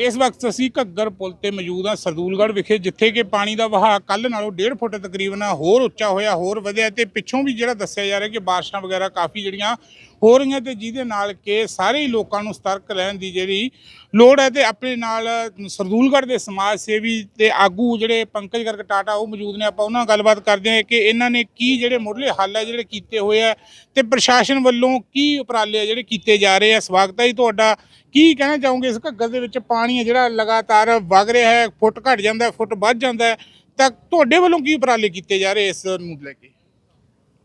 ਇਸ ਵਕਤ ਅਸੀਂ ਘੱਗਰ ਪੁਲ ਤੇ ਮੌਜੂਦ ਹਾਂ, ਸਰਦੂਲਗੜ੍ਹ ਵਿਖੇ, ਜਿੱਥੇ ਕਿ ਪਾਣੀ ਦਾ ਵਹਾਅ ਕੱਲ ਨਾਲੋਂ 1.5 ਫੁੱਟ ਤਕਰੀਬਨ ਹੋਰ ਉੱਚਾ ਹੋਇਆ, ਹੋਰ ਵਧਿਆ ਤੇ ਪਿੱਛੋਂ ਵੀ ਜਿਹੜਾ ਦੱਸਿਆ ਜਾ ਰਿਹਾ ਕਿ ਬਾਰਿਸ਼ਾਂ ਵਗੈਰਾ ਕਾਫੀ ਜਿਹੜੀਆਂ ਹੋ ਰਹੀਆਂ ਤੇ ਜਿਹਦੇ ਨਾਲ ਕਿ ਸਾਰੇ ਹੀ ਲੋਕਾਂ ਨੂੰ ਸਤਰਕ ਰਹਿਣ ਦੀ ਜਿਹੜੀ ਲੋੜ ਹੈ ਤੇ ਆਪਣੇ ਨਾਲ ਸਰਦੂਲਗੜ੍ਹ ਦੇ ਸਮਾਜ ਸੇਵੀ ਤੇ ਆਗੂ ਜਿਹੜੇ ਪੰਕਜ ਗਰਗ ਟਾਟਾ ਉਹ ਮੌਜੂਦ ਨੇ। ਆਪਾਂ ਉਹਨਾਂ ਨਾਲ ਗੱਲਬਾਤ ਕਰਦੇ ਹਾਂ ਕਿ ਇਹਨਾਂ ਨੇ ਕੀ ਜਿਹੜੇ ਮੁੱਢਲੇ ਹੱਲ ਹੈ ਜਿਹੜੇ ਕੀਤੇ ਹੋਏ ਆ ਤੇ ਪ੍ਰਸ਼ਾਸਨ ਵੱਲੋਂ ਕੀ ਉਪਰਾਲੇ ਜਿਹੜੇ ਕੀਤੇ ਜਾ ਰਹੇ ਆ। ਸਵਾਗਤ ਹੈ ਜੀ ਤੁਹਾਡਾ ਕੀ ਕਹਿਣਾ ਚਾਹੋਗੇ? ਇਸ ਘੱਗਰ ਦੇ ਵਿੱਚ ਪਾਣੀ ਹੈ ਜਿਹੜਾ ਲਗਾਤਾਰ ਵਗ ਰਿਹਾ ਹੈ, ਫੁੱਟ ਘਟ ਜਾਂਦਾ ਹੈ, ਫੁੱਟ ਵੱਧ ਜਾਂਦਾ ਹੈ। ਤਾਂ ਤੁਹਾਡੇ ਵੱਲੋਂ ਕੀ ਉਪਰਾਲੇ ਕੀਤੇ ਜਾ ਰਹੇ ਇਸ ਨੂੰ ਲੈ ਕੇ?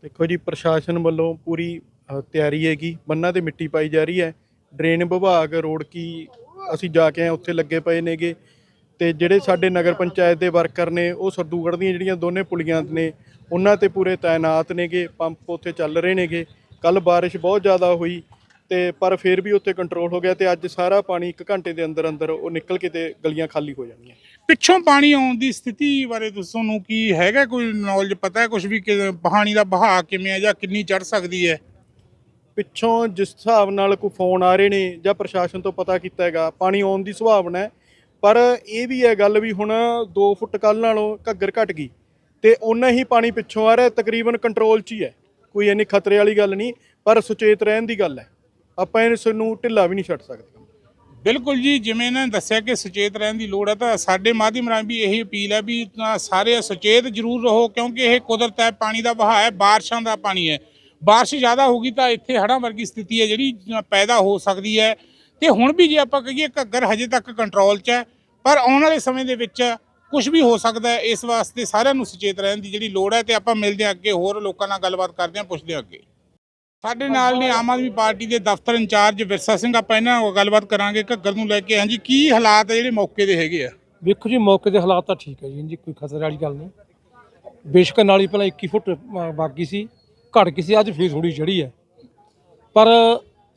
ਦੇਖੋ ਜੀ, ਪ੍ਰਸ਼ਾਸਨ ਵੱਲੋਂ ਪੂਰੀ ਤਿਆਰੀ ਹੈਗੀ। ਬੰਨਾਂ ਤੇ ਮਿੱਟੀ ਪਾਈ ਜਾ ਰਹੀ ਹੈ। ਡਰੇਨ ਵਿਭਾਗ, ਰੋਡ ਕੀ ਅਸੀਂ ਜਾ ਕੇ ਆਏ ਉੱਥੇ ਲੱਗੇ ਪਏ ਨੇਗੇ। ਤੇ ਜਿਹੜੇ ਸਾਡੇ ਨਗਰ ਪੰਚਾਇਤ ਦੇ ਵਰਕਰ ਨੇ, ਉਹ ਸਰਦੂਗੜ੍ਹ ਦੀਆਂ ਜਿਹੜੀਆਂ ਦੋਨੇ ਪੁਲੀਆਂ ਨੇ, ਉਹਨਾਂ ਤੇ ਪੂਰੇ ਤਾਇਨਾਤ ਨੇਗੇ। ਪੰਪ ਉੱਥੇ ਚੱਲ ਰਹੇ ਨੇਗੇ। ਕੱਲ ਬਾਰਿਸ਼ ਬਹੁਤ ਜ਼ਿਆਦਾ ਹੋਈ। ਤੇ ਪਰ ਫਿਰ ਵੀ ਉੱਥੇ ਕੰਟਰੋਲ ਹੋ ਗਿਆ ਤੇ ਅੱਜ ਸਾਰਾ ਪਾਣੀ 1 ਘੰਟੇ ਦੇ ਅੰਦਰ ਅੰਦਰ ਉਹ ਨਿਕਲ ਕੇ ਤੇ ਗਲੀਆਂ ਖਾਲੀ ਹੋ ਜਾਣਗੀਆਂ ਪਿੱਛੋਂ ਪਾਣੀ ਆਉਣ ਦੀ ਸਥਿਤੀ ਬਾਰੇ ਦੱਸੋ ਨੂੰ ਕੀ ਹੈਗਾ ਕੋਈ ਨੌਲੇਜ ਪਤਾ ਹੈ ਕੁਝ ਵੀ ਕਿ ਪਾਣੀ ਦਾ ਵਹਾਅ ਕਿਵੇਂ ਹੈ ਜਾਂ ਕਿੰਨੀ ਚੜ ਸਕਦੀ ਹੈ? ਪਿੱਛੋਂ ਜਿਸ ਹਿਸਾਬ ਨਾਲ ਕੋਈ ਫੋਨ ਆ ਰਹੇ ਨੇ ਜਾਂ ਪ੍ਰਸ਼ਾਸਨ ਤੋਂ ਪਤਾ ਕੀਤਾ ਹੈਗਾ ਪਾਣੀ ਆਉਣ ਦੀ ਸੰਭਾਵਨਾ ਹੈ। ਪਰ ਇਹ ਵੀ ਹੈ ਗੱਲ ਵੀ ਹੁਣ 2 ਫੁੱਟ ਕੱਲ ਨਾਲੋਂ ਘੱਗਰ ਘਟ ਗਈ ਤੇ ਓਨਾ ਹੀ ਪਾਣੀ ਪਿੱਛੋਂ ਆ ਰਿਹਾ ਤਕਰੀਬਨ ਕੰਟਰੋਲ 'ਚ ਹੀ ਹੈ। ਕੋਈ ਇੰਨੀ ਖਤਰੇ ਵਾਲੀ ਗੱਲ ਨਹੀਂ ਪਰ ਸੁਚੇਤ ਰਹਿਣ ਦੀ ਗੱਲ ਹੈ। ਆਪਾਂ ਇਸ ਨੂੰ ਢਿੱਲਾ ਵੀ ਨਹੀਂ ਛੱਡ ਸਕਦੇ। ਬਿਲਕੁਲ ਜੀ, ਜਿਵੇਂ ਇਹਨਾਂ ਨੇ ਦੱਸਿਆ ਕਿ ਸੁਚੇਤ ਰਹਿਣ ਦੀ ਲੋੜ ਹੈ, ਤਾਂ ਸਾਡੇ ਮਾਧਿਅਮ ਰਾਹੀਂ ਵੀ ਇਹੀ ਅਪੀਲ ਹੈ ਵੀ ਸਾਰੇ ਸੁਚੇਤ ਜ਼ਰੂਰ ਰਹੋ, ਕਿਉਂਕਿ ਇਹ ਕੁਦਰਤ ਹੈ, ਪਾਣੀ ਦਾ ਵਹਾਅ ਹੈ, ਬਾਰਿਸ਼ਾਂ ਦਾ ਪਾਣੀ ਹੈ। ਬਾਰਿਸ਼ ਜ਼ਿਆਦਾ ਹੋਗੀ ਤਾਂ ਇੱਥੇ ਹੜ੍ਹਾਂ ਵਰਗੀ ਸਥਿਤੀ ਹੈ, ਜਿਹੜੀ ਪੈਦਾ ਹੋ ਸਕਦੀ ਹੈ। ਤੇ ਹੁਣ ਵੀ ਜੇ ਆਪਾਂ ਕਹੀਏ ਘੱਗਰ ਹਜੇ ਤੱਕ ਕੰਟਰੋਲ 'ਚ ਹੈ, ਪਰ ਆਉਣ ਵਾਲੇ ਸਮੇਂ ਦੇ ਵਿੱਚ ਕੁਝ ਵੀ ਹੋ ਸਕਦਾ ਹੈ, ਇਸ ਵਾਸਤੇ ਸਾਰਿਆਂ ਨੂੰ ਸੁਚੇਤ ਰਹਿਣ ਦੀ ਜਿਹੜੀ ਲੋੜ ਹੈ, ਤੇ ਆਪਾਂ ਮਿਲਦੇ ਹਾਂ ਅੱਗੇ, ਹੋਰ ਲੋਕਾਂ ਨਾਲ ਗੱਲਬਾਤ ਕਰਦੇ ਹਾਂ, ਪੁੱਛਦੇ ਹਾਂ ਅੱਗੇ। ਸਾਡੇ ਨਾਲ ਨੇ ਆਮ ਆਦਮੀ ਪਾਰਟੀ ਦੇ ਦਫ਼ਤਰ ਇੰਚਾਰਜ ਵਿਰਸਾ ਸਿੰਘ ਆਪਾਂ ਇਹਨਾਂ ਨਾਲ ਗੱਲਬਾਤ ਕਰਾਂਗੇ ਘੱਗਰ ਨੂੰ ਲੈ ਕੇ। ਹਾਂਜੀ ਕੀ ਹਾਲਾਤ ਹੈ ਜਿਹੜੇ ਮੌਕੇ ਦੇ ਹੈਗੇ ਆ? ਵੇਖੋ ਜੀ ਮੌਕੇ ਦੇ ਹਾਲਾਤ ਤਾਂ ਠੀਕ ਹੈ ਜੀ ਜੀ ਕੋਈ ਖਤਰੇ ਵਾਲੀ ਗੱਲ ਨਹੀਂ। ਬੇਸ਼ੱਕ ਨਾਲੀ ਪਹਿਲਾਂ 21 ਫੁੱਟ ਅ, ਬਾਕੀ ਸੀ ਘਟ ਗਈ ਸੀ ਅੱਜ ਫੇਰ ਥੋੜੀ ਚੜੀ ਹੈ ਪਰ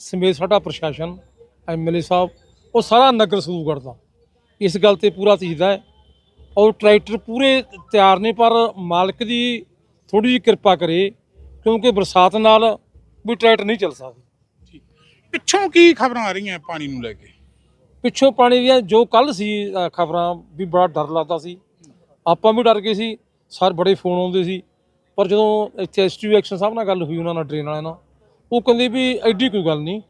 ਸਮੇਤ ਸਾਡਾ ਪ੍ਰਸ਼ਾਸਨ ਐਮਐਲਏ ਸਾਹਿਬ ਉਹ ਸਾਰਾ ਨਗਰ ਸਰੂਗੜ੍ਹ ਦਾ। ਇਸ ਗੱਲ ਤੇ ਪੂਰਾ ਤਜੀਦਾ ਹੈ। ਔਰ ਟਰੈਕਟਰ ਪੂਰੇ ਤਿਆਰ ਨੇ ਪਰ ਮਾਲਕ ਦੀ ਥੋੜੀ ਜਿਹੀ ਕਿਰਪਾ ਕਰੇ ਕਿਉਂਕਿ ਬਰਸਾਤ ਨਾਲ ਵੀ ਟਰੈਕਟਰ ਨਹੀਂ ਚੱਲ ਸਕਦਾ। ਪਿੱਛੋਂ ਕੀ ਖਬਰਾਂ ਆ ਰਹੀਆਂ ਪਾਣੀ ਨੂੰ ਲੈ ਕੇ? ਪਿੱਛੋਂ ਪਾਣੀ ਦੀਆਂ ਜੋ ਕੱਲ ਸੀ ਖਬਰਾਂ ਵੀ ਬੜਾ ਡਰ ਲੱਗਦਾ ਸੀ। ਆਪਾਂ ਵੀ ਡਰ ਗਏ ਸੀ ਸਰ ਬੜੇ ਫੋਨ ਆਉਂਦੇ ਸੀ। ਪਰ ਜਦੋਂ ਇੱਥੇ ਐਸਟੀਵੀ ਐਕਸ਼ਨ ਸਾਹਿਬ ਨਾਲ ਗੱਲ ਹੋਈ ਉਹਨਾਂ ਨਾਲ ਡਰੇਨ ਵਾਲਿਆਂ ਨਾਲ ਉਹ ਕਹਿੰਦੇ ਵੀ ਐਡੀ ਕੋਈ ਗੱਲ ਨਹੀਂ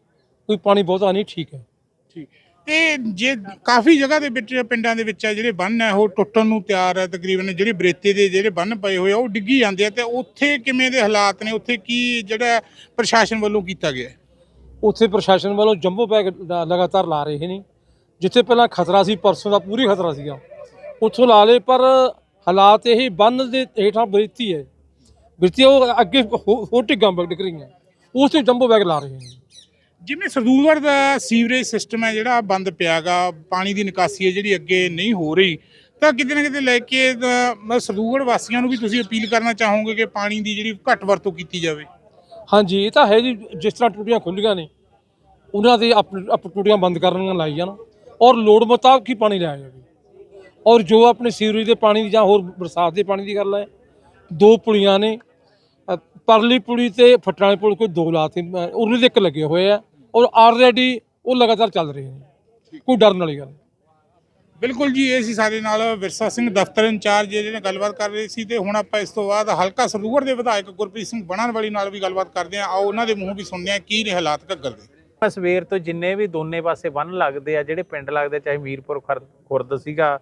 ਕੋਈ ਪਾਣੀ ਬਹੁਤਾ ਨਹੀਂ ਠੀਕ ਹੈ। ਠੀਕ। ਤੇ ਜੇ ਕਾਫੀ ਜਗ੍ਹਾ ਦੇ ਵਿੱਚ ਪਿੰਡਾਂ ਦੇ ਵਿੱਚ ਆ ਜਿਹੜੇ ਬੰਨ ਹੈ, ਉਹ ਟੁੱਟਣ ਨੂੰ ਤਿਆਰ ਹੈ ਤਕਰੀਬਨ, ਜਿਹੜੇ ਬਰੇਤੇ ਦੇ ਜਿਹੜੇ ਬੰਨ ਪਏ ਹੋਏ ਆ, ਉਹ ਡਿੱਗੀ ਜਾਂਦੇ ਆ ਤੇ ਉੱਥੇ ਕਿਵੇਂ ਦੇ ਹਾਲਾਤ ਨੇ? ਉੱਥੇ ਕੀ ਜਿਹੜਾ ਪ੍ਰਸ਼ਾਸਨ ਵੱਲੋਂ ਕੀਤਾ ਗਿਆ? ਉੱਥੇ ਪ੍ਰਸ਼ਾਸਨ ਵੱਲੋਂ ਜੰਬੋ ਬੈਗ ਲਗਾਤਾਰ ਲਾ ਰਹੇ ਨੇ। ਜਿੱਥੇ ਪਹਿਲਾਂ ਖਤਰਾ ਸੀ, ਪਰਸੋਂ ਦਾ ਪੂਰੀ ਖਤਰਾ ਸੀਗਾ। ਉੱਥੋਂ ਲਾ ਲਏ, ਪਰ ਹਾਲਾਤ ਇਹ ਬੰਨ ਦੇ ਹੇਠਾਂ ਬਰੇਤੀ ਹੈ। ਬਰੇਤੀ ਉਹ ਅੱਗੇ ਹੋ- ਹੋਰ ਢਿੱਗਾਂ ਬਗ ਡਿੱਗ ਰਹੀਆਂ। ਉਸ ਤੇ ਜੰਬੋ ਬੈਗ ਲਾ ਰਹੇ ਨੇ। ਜਿਵੇਂ ਸਰਦੂਲਗੜ੍ਹ ਦਾ ਸੀਵਰੇਜ ਸਿਸਟਮ ਹੈ, ਜਿਹੜਾ ਬੰਦ ਪਿਆਗਾ, ਪਾਣੀ ਦੀ ਨਿਕਾਸੀ ਹੈ ਜਿਹੜੀ ਅੱਗੇ ਨਹੀਂ ਹੋ ਰਹੀ, ਤਾਂ ਕਿਤੇ ਨਾ ਕਿਤੇ ਲੈ ਕੇ ਮੈਂ ਸਰਦੂਲਗੜ੍ਹ ਵਾਸੀਆਂ ਨੂੰ ਵੀ ਤੁਸੀਂ ਅਪੀਲ ਕਰਨਾ ਚਾਹੋਗੇ ਕਿ ਪਾਣੀ ਦੀ ਜਿਹੜੀ ਘੱਟ ਵਰਤੋਂ ਕੀਤੀ ਜਾਵੇ? ਹਾਂਜੀ, ਇਹ ਤਾਂ ਹੈ ਜੀ, ਜਿਸ ਤਰ੍ਹਾਂ ਟੂਟੀਆਂ ਖੁੱਲੀਆਂ ਨੇ, ਉਹਨਾਂ ਦੇ ਆਪ ਅਪ ਟੂਟੀਆਂ ਬੰਦ ਕਰਨੀਆਂ ਲਾਈ ਜਾਣ, ਔਰ ਲੋੜ ਮੁਤਾਬਕ ਹੀ ਪਾਣੀ ਲਿਆ ਜਾਵੇ। ਔਰ ਜੋ ਆਪਣੇ ਸੀਵਰੇਜ ਦੇ ਪਾਣੀ ਦੀ ਜਾਂ ਹੋਰ ਬਰਸਾਤ ਦੇ ਪਾਣੀ ਦੀ ਗੱਲ ਹੈ, ਦੋ ਪੁਲੀਆਂ ਨੇ ਪਰਲੀ ਪੁਲੀ ਤੇ ਫੱਟਣ ਵਾਲੀ ਪੁਲ ਕੋਈ ਦੋ ਲਾਤੇ ਉਹਨਾਂ ਦੇ ਇੱਕ ਲੱਗੇ ਹੋਏ ਆ। ਔਰ ਆਲਰੇਡੀ ਉਹ ਲਗਾਤਾਰ ਚੱਲ ਰਹੇ ਨੇ ਕੋਈ ਡਰਨ ਵਾਲੀ ਗੱਲ ਨਹੀਂ। ਬਿਲਕੁਲ ਜੀ ਇਹ ਸੀ ਸਾਡੇ ਨਾਲ ਵਿਰਸਾ ਸਿੰਘ ਦਫ਼ਤਰ ਇੰਚਾਰਜ ਜਿਹੜੇ ਨੇ ਗੱਲਬਾਤ ਕਰ ਰਹੇ ਸੀ ਤੇ ਹੁਣ ਆਪਾਂ ਇਸ ਤੋਂ ਬਾਅਦ ਹਲਕਾ ਸਰਦੂਗੜ੍ਹ ਦੇ ਵਿਧਾਇਕ ਗੁਰਪ੍ਰੀਤ ਸਿੰਘ ਬਣਨਵਾਲੀ ਨਾਲ ਵੀ ਗੱਲਬਾਤ ਕਰਦੇ ਹਾਂ। ਆਓ ਉਹਨਾਂ ਦੇ ਮੂੰਹੋਂ ਵੀ ਸੁਣਦੇ ਹਾਂ ਕੀ ਨੇ ਹਾਲਾਤ ਘੱਗਰ ਦੇ। ਮੈਂ ਸਵੇਰ ਤੋਂ ਜਿੰਨੇ ਵੀ ਦੋਨੇ ਪਾਸੇ ਬੰਨ ਲੱਗਦੇ ਆ ਜਿਹੜੇ ਪਿੰਡ ਲੱਗਦੇ ਚਾਹੇ ਮੀਰਪੁਰ ਖੁਰ- ਖੁਰਦ ਸੀਗਾ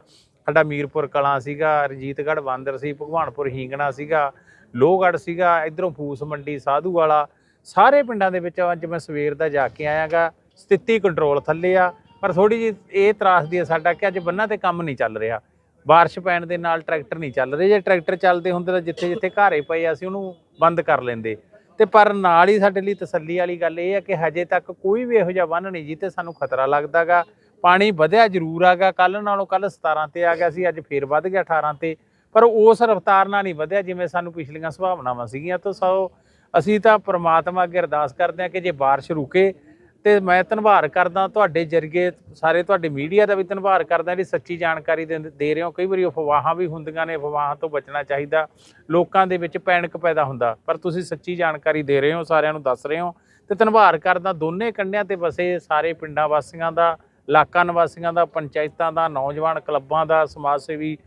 ਸਾਡਾ ਮੀਰਪੁਰ ਕਲਾਂ ਸੀਗਾ ਰਜੀਤਗੜ੍ਹ ਬਾਂਦਰ ਸੀ ਭਗਵਾਨਪੁਰ ਹੀਂਗਣਾ ਸੀਗਾ ਲੋਹਗੜ੍ਹ ਸੀਗਾ ਇਧਰੋਂ ਫੂਸ ਮੰਡੀ ਸਾਧੂ ਵਾਲਾ ਸਾਰੇ ਪਿੰਡਾਂ ਦੇ ਵਿੱਚ ਅੱਜ ਮੈਂ ਸਵੇਰ ਦਾ ਜਾ ਕੇ ਆਇਆਗਾ, ਸਥਿਤੀ ਕੰਟਰੋਲ ਥੱਲੇ ਆ, ਪਰ ਥੋੜੀ ਜਿਹੀ ਇਹ ਤਰਾਸਦੀ ਆ ਸਾਡਾ ਕਿ ਅੱਜ ਬੰਨਾਂ ਤੇ ਕੰਮ ਨਹੀਂ ਚੱਲ ਰਿਹਾ। ਬਾਰਿਸ਼ ਪੈਣ ਦੇ ਨਾਲ ਟਰੈਕਟਰ ਨਹੀਂ ਚੱਲ ਰਹੇ, ਜੇ ਟਰੈਕਟਰ ਚੱਲਦੇ ਹੁੰਦੇ ਤਾਂ ਜਿੱਥੇ ਜਿੱਥੇ ਘਾਰੇ ਪਏ ਅਸੀਂ ਉਹਨੂੰ ਬੰਦ ਕਰ ਲੈਂਦੇ। ਤੇ ਪਰ ਨਾਲ ਹੀ ਸਾਡੇ ਲਈ ਤਸੱਲੀ ਵਾਲੀ ਗੱਲ ਇਹ ਹੈ ਕਿ ਹਜੇ ਤੱਕ ਕੋਈ ਵੀ ਇਹੋ ਜਿਹਾ ਬੰਨ ਨਹੀਂ ਜਿੱਤੇ ਸਾਨੂੰ ਖਤਰਾ ਲੱਗਦਾਗਾ। ਪਾਣੀ ਵਧਿਆ ਜ਼ਰੂਰ ਆਗਾ ਕੱਲ ਨਾਲੋਂ ਕੱਲ 17 ਤੇ ਆ ਗਿਆ ਸੀ, ਅੱਜ ਫੇਰ ਵੱਧ ਗਿਆ 18 ਤੇ। ਪਰ ਉਸ ਰਫ਼ਤਾਰ ਨਾਲ ਨਹੀਂ ਵਧਿਆ ਜਿਵੇਂ ਸਾਨੂੰ ਪਿਛਲੀਆਂ ਸੰਭਾਵਨਾਵਾਂ ਸੀਗੀਆਂ। ਤਾਂ ਸੋ ਅਸੀਂ ਤਾਂ ਪ੍ਰਮਾਤਮਾ ਅੱਗੇ ਅਰਦਾਸ ਕਰਦੇ ਹਾਂ ਕਿ ਜੇ ਬਾਰਿਸ਼ ਰੁਕੇ ਤੇ ਮੈਂ ਧੰਨਵਾਦ ਕਰਦਾ ਤੁਹਾਡੇ ਜਰੀਏ, ਸਾਰੇ ਤੁਹਾਡੇ ਮੀਡੀਆ ਦਾ ਵੀ ਧੰਨਵਾਦ ਕਰਦਾ, ਜਿਹੜੀ ਸੱਚੀ ਜਾਣਕਾਰੀ ਦੇ ਦੇ ਰਹੇ ਹੋ। ਕਈ ਵਾਰੀ ਅਫਵਾਹਾਂ ਵੀ ਹੁੰਦੀਆਂ ਨੇ, ਅਫਵਾਹਾਂ ਤੋਂ ਬਚਣਾ ਚਾਹੀਦਾ, ਲੋਕਾਂ ਦੇ ਵਿੱਚ ਪੈਨਿਕ ਪੈਦਾ ਹੁੰਦਾ। ਪਰ ਤੁਸੀਂ ਸੱਚੀ ਜਾਣਕਾਰੀ ਦੇ ਰਹੇ ਹੋ, ਸਾਰਿਆਂ ਨੂੰ ਦੱਸ ਰਹੇ ਹੋ ਤੇ ਧੰਨਵਾਦ ਕਰਦਾ ਦੋਨੇ ਕੰਢਿਆਂ ਤੇ ਵਸੇ ਸਾਰੇ ਪਿੰਡਾਂ ਵਾਸੀਆਂ ਦਾ, ਇਲਾਕਾ ਨਿਵਾਸੀਆਂ ਦਾ, ਪੰਚਾਇਤਾਂ ਦਾ, ਨੌਜਵਾਨ ਕਲੱਬਾਂ ਦਾ, ਸਮਾਜ ਸੇਵੀ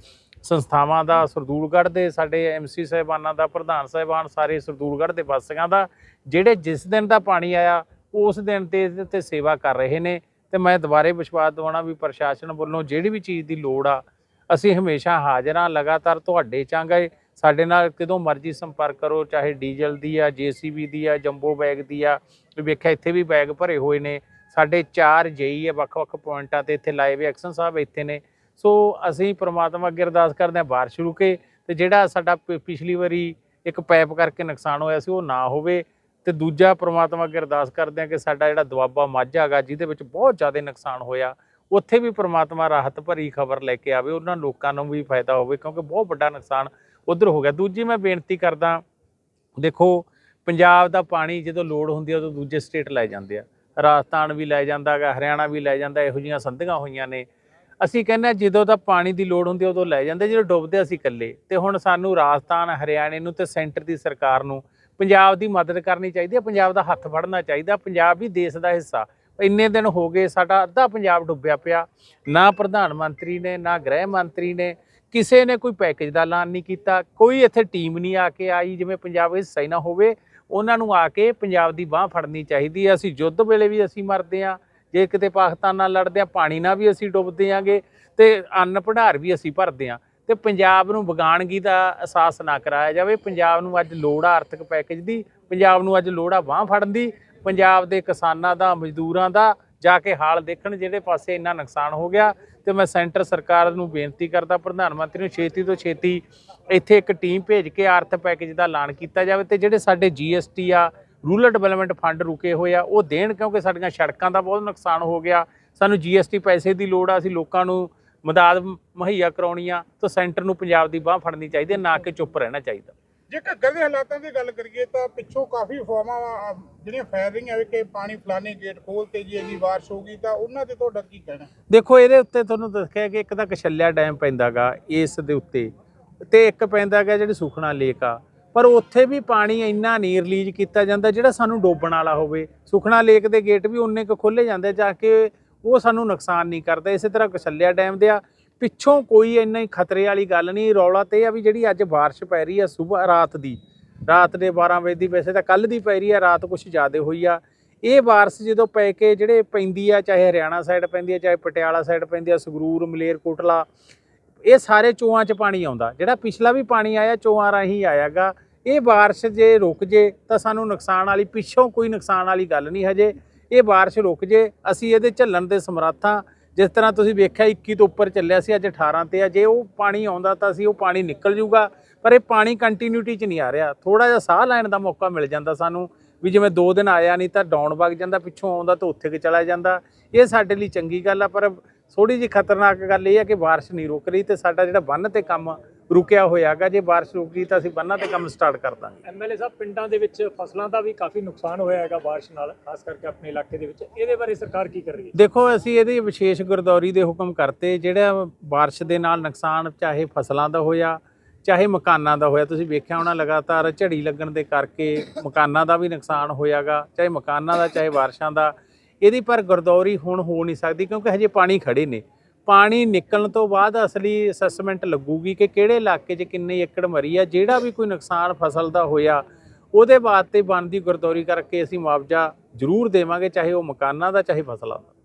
ਸੰਸਥਾਵਾਂ ਦਾ ਸਰਦੂਲਗੜ੍ਹ ਦੇ ਸਾਡੇ ਐਮਸੀ ਸਾਹਿਬਾਨਾਂ ਦਾ, ਪ੍ਰਧਾਨ ਸਾਹਿਬਾਨ ਸਾਰੇ ਸਰਦੂਲਗੜ੍ਹ ਦੇ ਵਾਸੀਆਂ ਦਾ, ਜਿਹੜੇ ਜਿਸ ਦਿਨ ਦਾ ਪਾਣੀ ਆਇਆ, ਉਸ ਦਿਨ ਤੇ ਇਹਦੇ ਤੇ ਸੇਵਾ ਕਰ ਰਹੇ ਨੇ। ਤੇ ਮੈਂ ਦੁਬਾਰੇ ਵਿਸ਼ਵਾਸ ਦਿਵਾਉਣਾ ਵੀ ਪ੍ਰਸ਼ਾਸਨ ਵੱਲੋਂ ਜਿਹੜੀ ਵੀ ਚੀਜ਼ ਦੀ ਲੋੜ ਆ, ਅਸੀਂ ਹਮੇਸ਼ਾ ਹਾਜ਼ਰ ਹਾਂ, ਲਗਾਤਾਰ ਤੁਹਾਡੇ ਚਾਂਗੇ ਸਾਡੇ ਨਾਲ ਕਦੋਂ ਮਰਜ਼ੀ ਸੰਪਰਕ ਕਰੋ, ਚਾਹੇ ਡੀਜ਼ਲ ਦੀ ਆ, ਜੀਸੀਬੀ ਦੀ ਆ, ਜੰਬੋ ਬੈਗ ਦੀ ਆ, ਵੀ ਵੇਖਿਆ ਇੱਥੇ ਵੀ ਬੈਗ ਭਰੇ ਹੋਏ ਨੇ। ਸਾਡੇ ਚਾਰ ਜੇਈ ਆ, ਵੱਖ-ਵੱਖ ਪੁਆਇੰਟਾਂ ਤੇ ਇੱਥੇ ਲਾਏ ਵੇ ਐਕਸ਼ਨ ਸਾਹਿਬ ਇੱਥੇ ਨੇ। ਸੋ ਅਸੀਂ ਪ੍ਰਮਾਤਮਾ ਅੱਗੇ ਅਰਦਾਸ ਕਰਦੇ ਹਾਂ ਬਾਰਿਸ਼ ਰੁਕੇ ਤੇ ਜਿਹੜਾ ਸਾਡਾ ਪ- ਪਿਛਲੀ ਵਾਰੀ ਇੱਕ ਪੈਪ ਕਰਕੇ ਨੁਕਸਾਨ ਹੋਇਆ ਸੀ ਉਹ ਨਾ ਹੋਵੇ ਤੇ ਦੂਜਾ ਪ੍ਰਮਾਤਮਾ ਅੱਗੇ ਅਰਦਾਸ ਕਰਦੇ ਹਾਂ ਕਿ ਸਾਡਾ ਜਿਹੜਾ ਦੁਆਬਾ ਮਾਝਾ ਹੈਗਾ, ਜਿਹਦੇ ਵਿੱਚ ਬਹੁਤ ਜ਼ਿਆਦਾ ਨੁਕਸਾਨ ਹੋਇਆ, ਉੱਥੇ ਵੀ ਪ੍ਰਮਾਤਮਾ ਰਾਹਤ ਭਰੀ ਖਬਰ ਲੈ ਕੇ ਆਵੇ, ਉਹਨਾਂ ਲੋਕਾਂ ਨੂੰ ਵੀ ਫਾਇਦਾ ਹੋਵੇ ਕਿਉਂਕਿ ਬਹੁਤ ਵੱਡਾ ਨੁਕਸਾਨ ਉਧਰ ਹੋ ਗਿਆ। ਦੂਜੀ ਮੈਂ ਬੇਨਤੀ ਕਰਦਾ, ਦੇਖੋ, ਪੰਜਾਬ ਦਾ ਪਾਣੀ ਜਦੋਂ ਲੋੜ ਹੁੰਦੀ ਹੈ ਉਦੋਂ ਦੂਜੇ ਸਟੇਟ ਲੈ ਜਾਂਦੇ ਆ। ਰਾਜਸਥਾਨ ਵੀ ਲੈ ਜਾਂਦਾ ਹੈਗਾ, ਹਰਿਆਣਾ ਵੀ ਲੈ ਜਾਂਦਾ, ਇਹੋ ਜਿਹੀਆਂ ਸੰਧੀਆਂ ਹੋਈਆਂ ਨੇ। ਅਸੀਂ ਕਹਿੰਦੇ ਹਾਂ ਜਦੋਂ ਤਾਂ ਪਾਣੀ ਦੀ ਲੋੜ ਹੁੰਦੀ ਉਦੋਂ ਲੈ ਜਾਂਦੇ ਜਦੋਂ ਡੁੱਬਦੇ ਅਸੀਂ ਇਕੱਲੇ। ਤੇ ਹੁਣ ਸਾਨੂੰ ਰਾਜਸਥਾਨ, ਹਰਿਆਣੇ ਨੂੰ ਤੇ ਸੈਂਟਰ ਦੀ ਸਰਕਾਰ ਨੂੰ ਪੰਜਾਬ ਦੀ ਮਦਦ ਕਰਨੀ ਚਾਹੀਦੀ ਹੈ ਪੰਜਾਬ ਦਾ ਹੱਥ ਫੜਨਾ ਚਾਹੀਦਾ, ਪੰਜਾਬ ਵੀ ਦੇਸ਼ ਦਾ ਹਿੱਸਾ। ਇੰਨੇ ਦਿਨ ਹੋ ਗਏ, ਸਾਡਾ ਅੱਧਾ ਪੰਜਾਬ ਡੁੱਬਿਆ ਪਿਆ। ਨਾ ਪ੍ਰਧਾਨ ਮੰਤਰੀ ਨੇ, ਨਾ ਗ੍ਰਹਿ ਮੰਤਰੀ ਨੇ, ਕਿਸੇ ਨੇ ਕੋਈ ਪੈਕੇਜ ਦਾ ਐਲਾਨ ਨਹੀਂ ਕੀਤਾ। ਕੋਈ ਇੱਥੇ ਟੀਮ ਨਹੀਂ ਆ ਕੇ ਆਈ, ਜਿਵੇਂ ਪੰਜਾਬ ਹਿੱਸਾ ਹੀ ਨਾ ਹੋਵੇ। ਉਹਨਾਂ ਨੂੰ ਆ ਕੇ ਪੰਜਾਬ ਦੀ ਬਾਹ ਫੜਨੀ ਚਾਹੀਦੀ ਹੈ ਅਸੀਂ ਯੁੱਧ ਵੇਲੇ ਵੀ ਅਸੀਂ ਮਰਦੇ ਆ। ਜੇ ਕਿਤੇ ਪਾਕਿਸਤਾਨ ਨਾਲ ਲੜਦੇ ਆ, ਪਾਣੀ ਨਾਲ ਵੀ ਅਸੀਂ ਡੁੱਬਦੇ ਆਂਗੇ ਤੇ ਅੰਨ ਭੰਡਾਰ ਵੀ ਅਸੀਂ ਭਰਦੇ ਆ। ਤੇ ਪੰਜਾਬ ਨੂੰ ਵਿਗਾਨਗੀ ਦਾ ਅਹਿਸਾਸ ਨਾ ਕਰਾਇਆ ਜਾਵੇ। ਪੰਜਾਬ ਨੂੰ ਅੱਜ ਲੋੜ ਆ ਆਰਥਿਕ ਪੈਕੇਜ ਦੀ, ਪੰਜਾਬ ਨੂੰ ਅੱਜ ਲੋੜ ਆ ਬਾਹ ਫੜਨ ਦੀ, ਪੰਜਾਬ ਦੇ ਕਿਸਾਨਾਂ ਦਾ, ਮਜ਼ਦੂਰਾਂ ਦਾ ਜਾ ਕੇ ਹਾਲ ਦੇਖਣ, ਜਿਹੜੇ ਪਾਸੇ ਇੰਨਾ ਨੁਕਸਾਨ ਹੋ ਗਿਆ। ਤੇ ਮੈਂ ਸੈਂਟਰ ਸਰਕਾਰ ਨੂੰ ਬੇਨਤੀ ਕਰਦਾ, ਪ੍ਰਧਾਨ ਮੰਤਰੀ ਨੂੰ ਛੇਤੀ ਤੋਂ ਛੇਤੀ ਇੱਥੇ ਇੱਕ ਟੀਮ ਭੇਜ ਕੇ ਆਰਥਿਕ ਪੈਕੇਜ ਦਾ ਐਲਾਨ ਕੀਤਾ ਜਾਵੇ ਤੇ ਜਿਹੜੇ ਸਾਡੇ ਜੀਐਸਟੀ ਆ ਰੂਰਲ ਡਿਵੈਲਪਮੈਂਟ ਫੰਡ ਰੁਕੇ ਹੋਏ ਆ ਉਹ ਦੇਣ ਕਿਉਂਕਿ ਸਾਡੀਆਂ ਸੜਕਾਂ ਦਾ ਬਹੁਤ ਨੁਕਸਾਨ ਹੋ ਗਿਆ। ਸਾਨੂੰ ਜੀਐਸਟੀ ਪੈਸੇ ਦੀ ਲੋੜ ਆ ਅਸੀਂ ਲੋਕਾਂ ਨੂੰ ਮਦਦ ਮੁਹੱਈਆ ਕਰਾਉਣੀ ਆ ਤਾਂ ਸੈਂਟਰ ਨੂੰ ਪੰਜਾਬ ਦੀ ਬਾਹ ਫੜਨੀ ਚਾਹੀਦੀ ਹੈ ਨਾ ਕਿ ਚੁੱਪ ਰਹਿਣਾ ਚਾਹੀਦਾ। ਜੇ ਘੱਗਰ ਦੇ ਹਾਲਾਤਾਂ ਦੀ ਗੱਲ ਕਰੀਏ ਤਾਂ ਪਿੱਛੋਂ ਕਾਫੀ ਵਾ- ਜਿਹੜੀਆਂ ਫੈਲ ਰਹੀਆਂ ਵੀ ਕਿ ਪਾਣੀ ਫਲਾਣੇ ਗੇਟ ਖੋਲਤੇ ਜੀ ਇੰਨੀ ਬਾਰਿਸ਼ ਹੋ ਗਈ ਤਾਂ ਉਹਨਾਂ ਤੇ ਤੁਹਾਡਾ ਕੀ ਕਹਿਣਾ? ਦੇਖੋ ਇਹਦੇ ਉੱਤੇ ਤੁਹਾਨੂੰ ਦੱਸਿਆ ਕਿ ਇੱਕ ਤਾਂ ਕਸ਼ਲਿਆ ਡੈਮ ਪੈਂਦਾਗਾ ਇਸ ਦੇ ਉੱਤੇ ਤੇ ਇੱਕ ਪੈਂਦਾਗਾ ਜਿਹੜੀ ਸੁਖਣਾ ਲੇਕ ਆ ਪਰ ਉੱਥੇ ਵੀ ਪਾਣੀ ਇੰਨਾ ਨਹੀਂ ਰਿਲੀਜ਼ ਕੀਤਾ ਜਾਂਦਾ ਜਿਹੜਾ ਸਾਨੂੰ ਡੋਬਣ ਵਾਲਾ ਹੋਵੇ। ਸੁਖਣਾ ਲੇਕ ਦੇ ਗੇਟ ਵੀ ਉਨੇ ਕੁ ਖੋਲੇ ਜਾਂਦੇ ਜਾ ਕੇ ਉਹ ਸਾਨੂੰ ਨੁਕਸਾਨ ਨਹੀਂ ਕਰਦਾ। ਇਸੇ ਤਰ੍ਹਾਂ ਕਸੱਲਿਆ ਡੈਮ ਦੇ ਆ। ਪਿੱਛੋਂ ਕੋਈ ਇੰਨਾ ਹੀ ਖਤਰੇ ਵਾਲੀ ਗੱਲ ਨਹੀਂ। ਰੌਲਾ ਤੇ ਆ ਵੀ ਜਿਹੜੀ ਅੱਜ ਬਾਰਿਸ਼ ਪੈ ਰਹੀ ਆ ਸਵੇਰ ਰਾਤ ਦੀ। ਰਾਤ ਦੇ 12 ਵਜੇ ਦੀ ਵੈਸੇ ਤਾਂ ਕੱਲ ਦੀ ਪੈ ਰਹੀ ਆ, ਰਾਤ ਕੁਝ ਜ਼ਿਆਦਾ ਹੋਈ ਆ। ਇਹ ਬਾਰਿਸ਼ ਜਦੋਂ ਪੈ ਕੇ ਜਿਹੜੇ ਪੈਂਦੀ ਆ, ਚਾਹੇ ਹਰਿਆਣਾ ਸਾਈਡ ਪੈਂਦੀ ਆ, ਚਾਹੇ ਪਟਿਆਲਾ ਸਾਈਡ ਪੈਂਦੀ ਆ, ਸੰਗਰੂਰ, ਮਲੇਰਕੋਟਲਾ ਇਹ ਸਾਰੇ ਚੋਆਂ 'ਚ ਪਾਣੀ ਆਉਂਦਾ। ਜਿਹੜਾ ਪਿਛਲਾ ਵੀ ਪਾਣੀ ਆਇਆ ਚੋਆਂ ਰਾਹੀਂ ਆਇਆਗਾ। ਇਹ ਬਾਰਿਸ਼ ਜੇ ਰੁਕ ਜੇ, ਤਾਂ ਸਾਨੂੰ ਨੁਕਸਾਨ ਵਾਲੀ, ਪਿੱਛੋਂ ਕੋਈ ਨੁਕਸਾਨ ਵਾਲੀ ਗੱਲ ਨਹੀਂ ਹਜੇ। ਇਹ ਬਾਰਿਸ਼ ਰੁਕ ਜੇ, ਅਸੀਂ ਇਹਦੇ ਝੱਲਣ ਦੇ ਸਮਰੱਥਾਂ। ਜਿਸ ਤਰ੍ਹਾਂ ਤੁਸੀਂ ਵੇਖਿਆ 21 ਤੋਂ ਉੱਪਰ ਚੱਲਿਆ ਸੀ, ਅੱਜ 18 ਤੇ ਆ। ਜੇ ਉਹ ਪਾਣੀ ਆਉਂਦਾ, ਤਾਂ ਅਸੀਂ ਉਹ ਪਾਣੀ ਨਿਕਲ ਜੂਗਾ। ਪਰ ਇਹ ਪਾਣੀ ਕੰਟੀਨਿਊਟੀ 'ਚ ਨਹੀਂ ਆ ਰਿਹਾ। ਥੋੜਾ ਜਿਹਾ ਸਾਹ ਲੈਣ ਦਾ ਮੌਕਾ ਮਿਲ ਜਾਂਦਾ ਸਾਨੂੰ, ਵੀ ਜਿਵੇਂ 2 ਦਿਨ ਆਇਆ ਨਹੀਂ ਤਾਂ ਡਾਊਨ ਵਗ ਜਾਂਦਾ, ਪਿੱਛੋਂ ਆਉਂਦਾ ਤਾਂ ਉੱਥੇ ਕਿ ਚਲਾ ਜਾਂਦਾ। ਇਹ ਸਾਡੇ ਲਈ ਚੰਗੀ ਗੱਲ ਆ, ਪਰ ਥੋੜੀ ਜਿਹੀ ਖਤਰਨਾਕ ਗੱਲ ਇਹ ਹੈ ਕਿ ਬਾਰਿਸ਼ ਨਹੀਂ ਰੁਕ ਰਹੀ ਤੇ ਸਾਡਾ ਜਿਹੜਾ ਬੰਨ ਤੇ ਕੰਮ ਰੁਕਿਆ ਹੋਇਆਗਾ ਜੇ ਬਾਰਿਸ਼ ਰੁਕ ਗਈ ਤਾਂ ਅਸੀਂ ਬੰਨਾਂ ਤੇ ਕੰਮ ਸਟਾਰਟ ਕਰ ਦਾਂਗੇ। ਐਮਐਲਏ ਸਾਹਿਬ ਪਿੰਡਾਂ ਦੇ ਵਿੱਚ ਫਸਲਾਂ ਦਾ ਵੀ ਕਾਫੀ ਨੁਕਸਾਨ ਹੋਇਆ ਹੈਗਾ ਬਾਰਿਸ਼ ਨਾਲ ਖਾਸ ਕਰਕੇ ਆਪਣੇ ਇਲਾਕੇ ਦੇ ਵਿੱਚ। ਇਹਦੇ ਬਾਰੇ ਸਰਕਾਰ ਕੀ ਕਰ ਰਹੀ ਹੈ? ਦੇਖੋ ਅਸੀਂ ਇਹਦੀ ਵਿਸ਼ੇਸ਼ ਗੁਰਦੌਰੀ ਦੇ ਹੁਕਮ ਕਰਤੇ ਜਿਹੜਾ ਬਾਰਿਸ਼ ਦੇ ਨਾਲ ਨੁਕਸਾਨ ਚਾਹੇ ਫਸਲਾਂ ਦਾ ਹੋਇਆ ਚਾਹੇ ਮਕਾਨਾਂ ਦਾ ਹੋਇਆ ਤੁਸੀਂ ਵੇਖਿਆ ਹੋਣਾ ਲਗਾਤਾਰ ਝੜੀ ਲੱਗਣ ਦੇ ਕਰਕੇ ਮਕਾਨਾਂ ਦਾ ਵੀ ਨੁਕਸਾਨ ਹੋਇਆਗਾ ਚਾਹੇ ਮਕਾਨਾਂ ਦਾ ਚਾਹੇ ਬਾਰਿਸ਼ਾਂ ਦਾ। ਇਹਦੀ ਪਰ ਗੁਰਦੌਰੀ ਹੁਣ ਹੋ ਨਹੀਂ ਸਕਦੀ ਕਿਉਂਕਿ ਹਜੇ ਪਾਣੀ ਖੜੇ ਨੇ। ਪਾਣੀ ਨਿਕਲਣ ਤੋਂ ਬਾਅਦ ਅਸਲੀ ਅਸੈਸਮੈਂਟ ਲੱਗੂਗੀ ਕਿ ਕਿਹੜੇ ਇਲਾਕੇ 'ਚ ਕਿੰਨੇ ਏਕੜ ਮਰੀ ਆ, ਜਿਹੜਾ ਵੀ ਕੋਈ ਨੁਕਸਾਨ ਫਸਲ ਦਾ ਹੋਇਆ, ਉਹਦੇ ਬਾਅਦ ਤੇ ਬਣਦੀ ਗੁਰਦੌਰੀ ਕਰਕੇ ਅਸੀਂ ਮੁਆਵਜ਼ਾ ਜ਼ਰੂਰ ਦੇਵਾਂਗੇ, ਚਾਹੇ ਉਹ ਮਕਾਨਾਂ ਦਾ, ਚਾਹੇ ਫਸਲਾਂ ਦਾ।